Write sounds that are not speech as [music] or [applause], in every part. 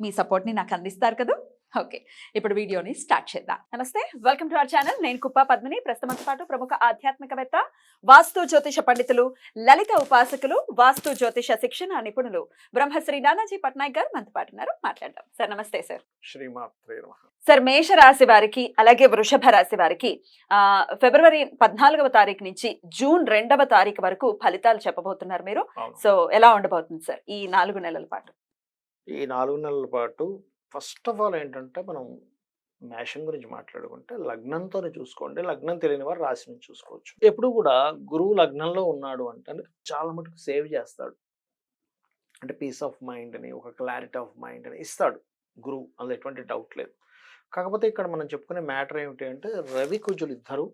మీ సపోర్ట్ని నాకు అందిస్తారు కదా? ఓకే ఇప్పుడు వీడియోని స్టార్ట్ చేద్దాం. నమస్తే వెల్కమ్ టు అవర్ ఛానల్. నేను కుప్ప పద్మిని. ప్రస్తుతంతో పాటు ప్రముఖ ఆధ్యాత్మికవేత్త వాస్తు జ్యోతిష పండితులు లలిత ఉపాసకులు వాస్తు జ్యోతిష శిక్షణ నిపుణులు బ్రహ్మశ్రీ నానాజీ పట్నాయక్ గారు మనతో పాటు ఉన్నారు. మాట్లాడదాం. సార్ నమస్తే సార్. సార్ మేష రాశి వారికి అలాగే వృషభ రాశి వారికి ఆ, ఫిబ్రవరి పద్నాలుగవ తారీఖు నుంచి జూన్ రెండవ తారీఖు వరకు ఫలితాలు చెప్పబోతున్నారు మీరు. సో ఎలా ఉండబోతుంది సార్ ఈ నాలుగు నెలల పాటు? ఈ నాలుగు నెలల పాటు ఫస్ట్ ఆఫ్ ఆల్ ఏంటంటే మనం మేషం గురించి మాట్లాడుకుంటే లగ్నంతోనే చూసుకోండి. లగ్నం తెలియని వారు రాశి నుంచి చూసుకోవచ్చు. ఎప్పుడు కూడా గురువు లగ్నంలో ఉన్నాడు అంటే అంటే చాలా మటుకు సేవ్ చేస్తాడు. అంటే పీస్ ఆఫ్ మైండ్ అని ఒక క్లారిటీ ఆఫ్ మైండ్ అని ఇస్తాడు గురువు అందులో ఎటువంటి డౌట్ లేదు. కాకపోతే ఇక్కడ మనం చెప్పుకునే మ్యాటర్ ఏమిటి అంటే రవి కుజులు ఇద్దరు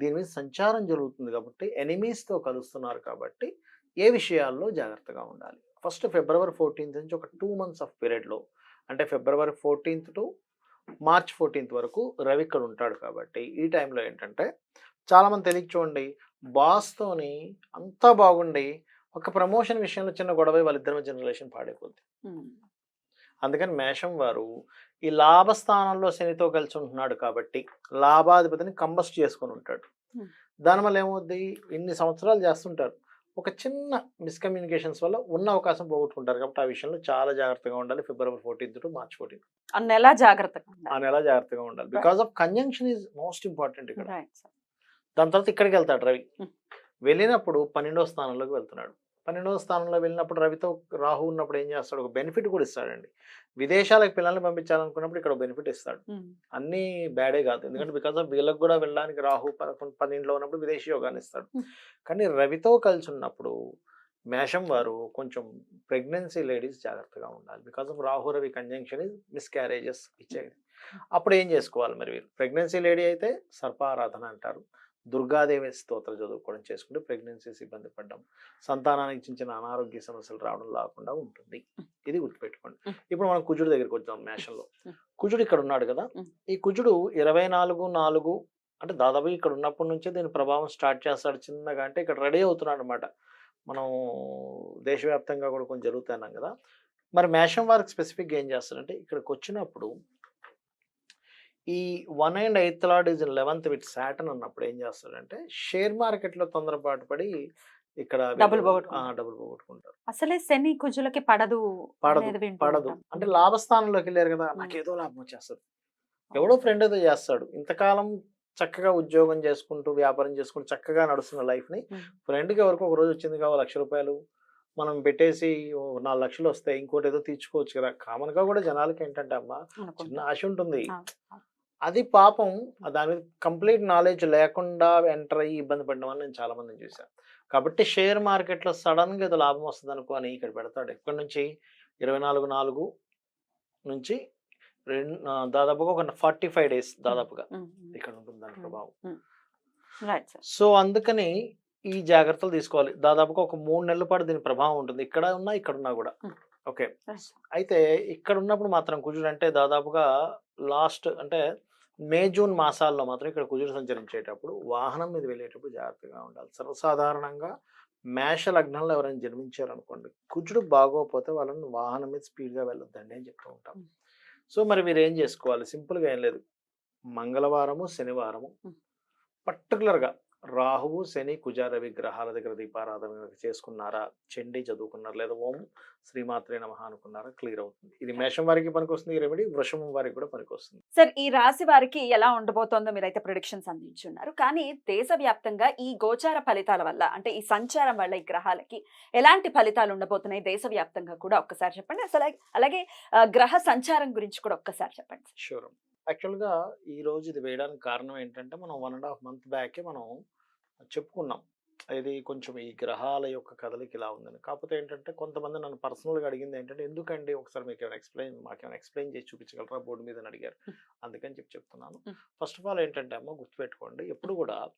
దీని మీద సంచారం జరుగుతుంది కాబట్టి ఎనిమీస్తో కలుస్తున్నారు కాబట్టి ఏ విషయాల్లో జాగ్రత్తగా ఉండాలి? ఫస్ట్ ఫిబ్రవరి ఫోర్టీన్త్ నుంచి ఒక టూ మంత్స్ ఆఫ్ పీరియడ్లో అంటే February fourteenth to March fourteenth వరకు రవి ఇక్కడ ఉంటాడు కాబట్టి ఈ టైంలో ఏంటంటే చాలామంది తెలియక చూడండి బాస్తోని అంతా బాగుండి ఒక ప్రమోషన్ విషయంలో చిన్న గొడవ వాళ్ళిద్దరి మధ్య రిలేషన్ పాడైపోద్ది. అందుకని మేషం వారు ఈ లాభస్థానంలో శనితో కలిసి ఉంటున్నాడు కాబట్టి లాభాధిపతిని కంబస్ట్ చేసుకొని ఉంటాడు. దానివల్ల ఏమవుద్ది? ఇన్ని సంవత్సరాలు చేస్తుంటారు. ఒక చిన్న మిస్కమ్యూనికేషన్స్ వల్ల ఉన్న అవకాశం పోగొట్టుకుంటారు కాబట్టి ఆ విషయంలో చాలా జాగ్రత్తగా ఉండాలి. February fourteenth to March fourteenth ఆ నెల జాగ్రత్తగా ఆ. నెల జాగ్రత్తగా ఉండాలి. Because of conjunction is most important ఇక్కడ. దాని తర్వాత ఇక్కడికి వెళ్తాడు రవి. వెళ్ళినప్పుడు పన్నెండవ స్థానంలోకి వెళ్తున్నాడు. పన్నెండవ స్థానంలో వెళ్ళినప్పుడు రవితో రాహు ఉన్నప్పుడు ఏం చేస్తాడు? ఒక బెనిఫిట్ కూడా ఇస్తాడండి. విదేశాలకు పిల్లల్ని పంపించాలనుకున్నప్పుడు ఇక్కడ బెనిఫిట్ ఇస్తాడు. అన్నీ బ్యాడే కాదు. ఎందుకంటే బికాస్ ఆఫ్ వీళ్ళకి కూడా వెళ్ళడానికి రాహు పదకొండు పన్నెండులో ఉన్నప్పుడు విదేశీ యోగాన్ని ఇస్తాడు. కానీ రవితో కలిసి ఉన్నప్పుడు మేషం వారు కొంచెం ప్రెగ్నెన్సీ లేడీస్ జాగ్రత్తగా ఉండాలి. Because of Rahu Ravi conjunction is miscarriages ఇచ్చేది అప్పుడు ఏం చేసుకోవాలి మరి వీరు ప్రెగ్నెన్సీ లేడీ అయితే సర్పారాధన అంటారు. దుర్గాదేవి స్తోత్రం చదువుకోవడం చేసుకుంటే ప్రెగ్నెన్సీస్ ఇబ్బంది పడ్డం సంతానానికి చిన్న చిన్న అనారోగ్య సమస్యలు రావడం లేకుండా ఉంటుంది. ఇది గుర్తుపెట్టుకోండి. ఇప్పుడు మనం కుజుడు దగ్గరికి వచ్చాం మేషంలో. కుజుడు ఇక్కడ ఉన్నాడు కదా. ఈ కుజుడు ఇరవై నాలుగు నాలుగు అంటే దాదాపు ఇక్కడ ఉన్నప్పటి నుంచే దీని ప్రభావం స్టార్ట్ చేస్తాడు. చిన్నగా అంటే ఇక్కడ రెడీ అవుతున్నాడు అనమాట మనం దేశవ్యాప్తంగా కూడా కొంచెం జరుగుతున్నాం కదా? మరి మేషం వారికి స్పెసిఫిక్గా ఏం చేస్తాడంటే ఇక్కడికి వచ్చినప్పుడు ఈ one and eighth lord is eleventh with Saturn అన్నప్పుడు ఏం చేస్తాడంటే షేర్ మార్కెట్లో తొందరపాటు పడి ఇక్కడ డబ్బులు వీళ్ళు- పోగొట్టుకుంటారు. అసలే శని కుజులకి పడదు పడదు. పడదు. అంటే లాభస్థానంలోకి వెళ్ళారు కదా! నాకు ఏదో లాభం వచ్చేస్తుంది. ఎవడో ఫ్రెండ్ ఏదో చేస్తాడు. ఇంతకాలం చక్కగా ఉద్యోగం చేసుకుంటూ వ్యాపారం చేసుకుంటూ చక్కగా నడుస్తున్న life ని Hmm. ఫ్రెండ్కి ఎవరికో ఒక రోజు వచ్చింది కావాలి లక్ష రూపాయలు. మనం పెట్టేసి నాలుగు లక్షలు వస్తాయి. ఇంకోటి ఏదో తీర్చుకోవచ్చు కదా! కామన్గా కూడా జనాలకి ఏంటంటే అమ్మా. చిన్న ఆశ ఉంటుంది. అది పాపం దాని కంప్లీట్ నాలెడ్జ్ లేకుండా ఎంటర్ అయ్యి ఇబ్బంది పడడం వల్ల నేను చాలా మందిని చూశాను కాబట్టి షేర్ మార్కెట్లో సడన్గా ఏదో లాభం వస్తుంది అనుకోని ఇక్కడ పెడతాడు ఎక్కడి నుంచి ఇరవై నాలుగు నాలుగు నుంచి రెండు దాదాపుగా ఒక ఫార్టీ ఫైవ్ డేస్ దాదాపుగా. ఇక్కడ ఉంటుంది దాని. ప్రభావం సో అందుకని ఈ జాగ్రత్తలు తీసుకోవాలి దాదాపుగా ఒక మూడు నెలల పాటు దీని ప్రభావం ఉంటుంది ఇక్కడ ఉన్నా ఇక్కడ ఉన్నా కూడా. ఓకే. అయితే ఇక్కడ ఉన్నప్పుడు మాత్రం కుజుడు అంటే దాదాపుగా లాస్ట్ అంటే మే జూన్ మాసాల్లో మాత్రం ఇక్కడ కుజుడు సంచరించేటప్పుడు వాహనం మీద వెళ్ళేటప్పుడు జాగ్రత్తగా ఉండాలి సర్వసాధారణంగా మేష లగ్నంలో ఎవరైనా జన్మించారు అనుకోండి కుజుడు బాగోకపోతే వాళ్ళని వాహనం మీద స్పీడ్గా వెళ్ళొద్దండి అని చెప్తూ ఉంటాం. సో మరి మీరు ఏం చేసుకోవాలి సింపుల్గా ఏం లేదు మంగళవారము శనివారము. పర్టికులర్గా రాహువు శని కుజ రవి గ్రహాల దగ్గర దీపారాధన చేసుకున్నారా? చండీ చదువుకున్నారు? లేదా ఓం శ్రీమాత్రే నమః అనుకున్నారా? క్లియర్ అవుతుంది. ఇది మేషం వారికి పనికొస్తుంది ఈ రెమెడీ వృషభం వారికి కూడా పనికొస్తుంది. సార్ ఈ రాశి వారికి ఎలా ఉండబోతోందో మీరైతే ప్రొడిక్షన్స్ అందించున్నారు. కానీ దేశవ్యాప్తంగా ఈ గోచార ఫలితాల వల్ల అంటే ఈ సంచారం వల్ల ఈ గ్రహాలకి ఎలాంటి ఫలితాలు ఉండబోతున్నాయి? దేశవ్యాప్తంగా కూడా ఒక్కసారి చెప్పండి. అసలు అలాగే గ్రహ సంచారం గురించి కూడా ఒక్కసారి చెప్పండి. షూర్ యాక్చువల్గా ఈ రోజు ఇది వేయడానికి కారణం ఏంటంటే మనం వన్ అండ్ హాఫ్ మంత్ బ్యాకే మనం చెప్పుకున్నాం ఇది కొంచెం ఈ గ్రహాల యొక్క కదలిక ఇలా ఉందని కాకపోతే ఏంటంటే కొంతమంది నన్ను పర్సనల్గా అడిగింది ఏంటంటే ఎందుకండి ఒకసారి మీకు ఏమైనా ఎక్స్ప్లెయిన్ మాకేమైనా ఎక్స్ప్లెయిన్ చేసి చూపించగలరా బోర్డు మీద అడిగారు. అందుకని చెప్పి చెప్తున్నాను. ఫస్ట్ ఆఫ్ ఆల్ ఏంటంటే అమ్మ గుర్తుపెట్టుకోండి ఎప్పుడు కూడా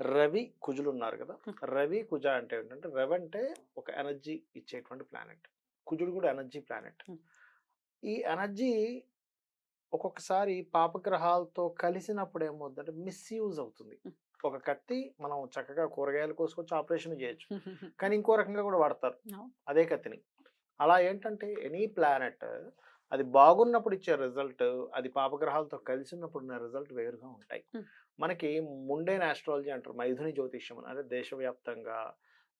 రవి కుజులు ఉన్నారు కదా. రవి కుజ అంటే ఏంటంటే రవి అంటే ఒక ఎనర్జీ ఇచ్చేటువంటి ప్లానెట్ కుజుడు కూడా ఎనర్జీ ప్లానెట్. ఈ ఎనర్జీ ఒక్కొక్కసారి పాపగ్రహాలతో కలిసినప్పుడు ఏమవుతుందంటే మిస్యూజ్ అవుతుంది. ఒక కత్తి మనం చక్కగా కూరగాయలు కోసుకొచ్చి ఆపరేషన్ చేయొచ్చు. [laughs] కానీ ఇంకో రకంగా కూడా వాడతారు. అదే కత్తిని. అలా ఏంటంటే ఎనీ ప్లానెట్ అది బాగున్నప్పుడు ఇచ్చే రిజల్ట్ అది పాపగ్రహాలతో కలిసి ఉన్నప్పుడు ఉన్న రిజల్ట్ వేరుగా ఉంటాయి. మనకి ముండేన్ ఆస్ట్రాలజీ అంటారు మైథుని జ్యోతిష్యం అని. అంటే దేశవ్యాప్తంగా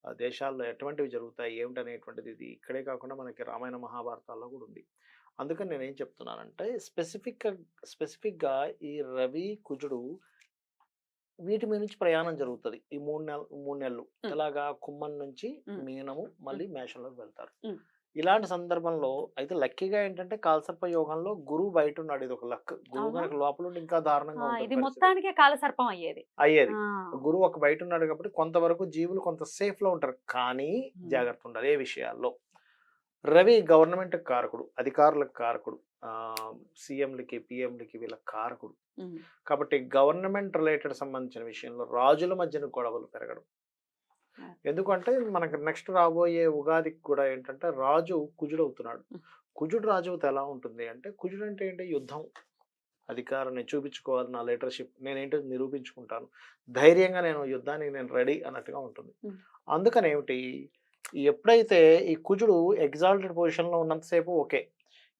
దేశాల్లో ఎటువంటివి జరుగుతాయి ఏమిటనేటువంటిది ఇది ఇక్కడే కాకుండా మనకి రామాయణ మహాభారతాల్లో కూడా ఉంది. అందుకని నేను ఏం చెప్తున్నానంటే స్పెసిఫిక్ స్పెసిఫిక్గా ఈ రవి కుజుడు వీటి మీద నుంచి ప్రయాణం జరుగుతుంది. ఈ మూడు నెల మూడు నెలలు. మ్. ఎలాగా కుమ్మం నుంచి. మీనము మళ్ళీ మేషంలోకి వెళ్తారు. ఇలాంటి సందర్భంలో అయితే లక్కీగా ఏంటంటే కాల్సర్ప యోగంలో గురువు బయట ఉన్నాడు ఇది ఒక లక్. గురువు? కనుక లోపల ఇంకా దారుణంగా ఇది. మొత్తానికే కాలసర్పం అయ్యేది. అయ్యేది. గురువు ఒక బయట ఉన్నాడు కాబట్టి కొంతవరకు జీవులు కొంత సేఫ్లో ఉంటారు. కానీ. జాగ్రత్త ఉండాలి ఏ విషయాల్లో. రవి గవర్నమెంట్ కారకుడు అధికారులకు కారకుడు. సీఎంలకి పిఎంలకి వీళ్ళ కారకుడు కాబట్టి గవర్నమెంట్ రిలేటెడ్ సంబంధించిన విషయంలో రాజుల మధ్యన గొడవలు పెరగడం. ఎందుకంటే మనకు నెక్స్ట్ రాబోయే ఉగాదికి కూడా ఏంటంటే రాజు కుజుడు అవుతున్నాడు ఉం. కుజుడు రాజు అవుతే ఎలా ఉంటుంది అంటే కుజుడు అంటే ఏంటి? యుద్ధం. అధికారాన్ని చూపించుకోవాలి నా లీడర్షిప్. నేనేంటో నిరూపించుకుంటాను. ధైర్యంగా నేను యుద్ధానికి నేను రెడీ అన్నట్టుగా ఉంటుంది. అందుకని ఏమిటి ఎప్పుడైతే ఈ కుజుడు ఎగ్జాల్టెడ్ పొజిషన్లో ఉన్నంతసేపు ఓకే.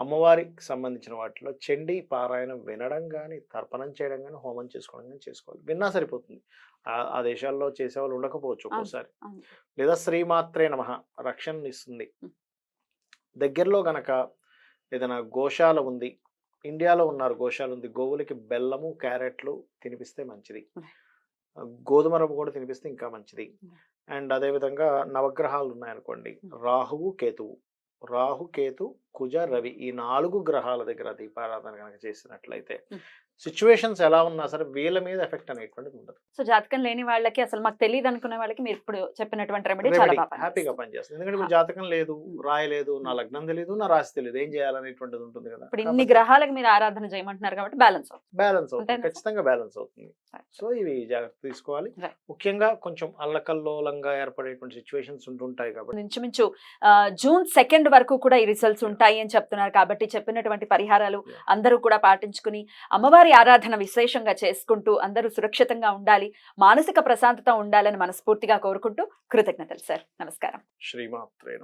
అమ్మవారికి సంబంధించిన వాటిలో చండీ పారాయణం వినడం కానీ తర్పణం చేయడం కానీ హోమం చేసుకోవడం కానీ చేసుకోవాలి విన్నా సరిపోతుంది ఆ- ఆ దేశాల్లో చేసేవాళ్ళు ఉండకపోవచ్చు ఒక్కోసారి. లేదా శ్రీమాత్రే నమ రక్షణ ఇస్తుంది. దగ్గరలో గనక ఏదైనా గోశాల ఉంది ఇండియాలో ఉన్నారు గోశాల ఉంది గోవులకి బెల్లము క్యారెట్లు తినిపిస్తే మంచిది. గోధుమ రవ్వ కూడా తినిపిస్తే ఇంకా మంచిది. అండ్ అదేవిధంగా నవగ్రహాలు ఉన్నాయనుకోండి. రాహువు కేతువు రాహుకేతు కుజ రవి ఈ నాలుగు గ్రహాల దగ్గర దీపారాధన కనుక చేసినట్లయితే సిచ్యువేషన్స్ ఎలా ఉన్నా సరే వీళ్ళ మీద ఎఫెక్ట్ అనేటువంటిది ఉండదు సో జాతకం లేని వాళ్ళకి అసలు మాకు తెలియదు అనుకునే వాళ్ళకి మీరు ఇప్పుడు చెప్పినటువంటి రెమెడీ హ్యాపీగా పనిచేస్తుంది. ఎందుకంటే ఇప్పుడు జాతకం లేదు. రాయలేదు నా. లగ్నం తెలియదు నా రాశి తెలియదు ఏం చేయాలనేటువంటిది ఉంటుంది కదా ఇప్పుడు ఇన్ని గ్రహాలకు మీరు ఆరాధన చేయమంటున్నారు కాబట్టి బ్యాలెన్స్ అవుతుంది బ్యాలెన్స్ అవుతుంది? ఖచ్చితంగా బ్యాలెన్స్ అవుతుంది. సో ఇవి జాగ్రత్త తీసుకోవాలి. ముఖ్యంగా కొంచెం అల్లకల్లోలంగా ఏర్పడేటువంటి సిచ్యువేషన్స్ ఉంటుంటాయి కాబట్టి ఇంచుమించు జూన్ సెకండ్ వరకు కూడా ఈ రిజల్ట్స్ ఉంటాయి అని చెప్తున్నారు కాబట్టి చెప్పినటువంటి పరిహారాలు. అందరూ కూడా పాటించుకుని అమ్మవారి ఆరాధన విశేషంగా చేసుకుంటూ అందరూ సురక్షితంగా ఉండాలి మానసిక ప్రశాంతత ఉండాలని మనస్ఫూర్తిగా కోరుకుంటూ కృతజ్ఞతలు సార్. నమస్కారం. శ్రీమాత్రే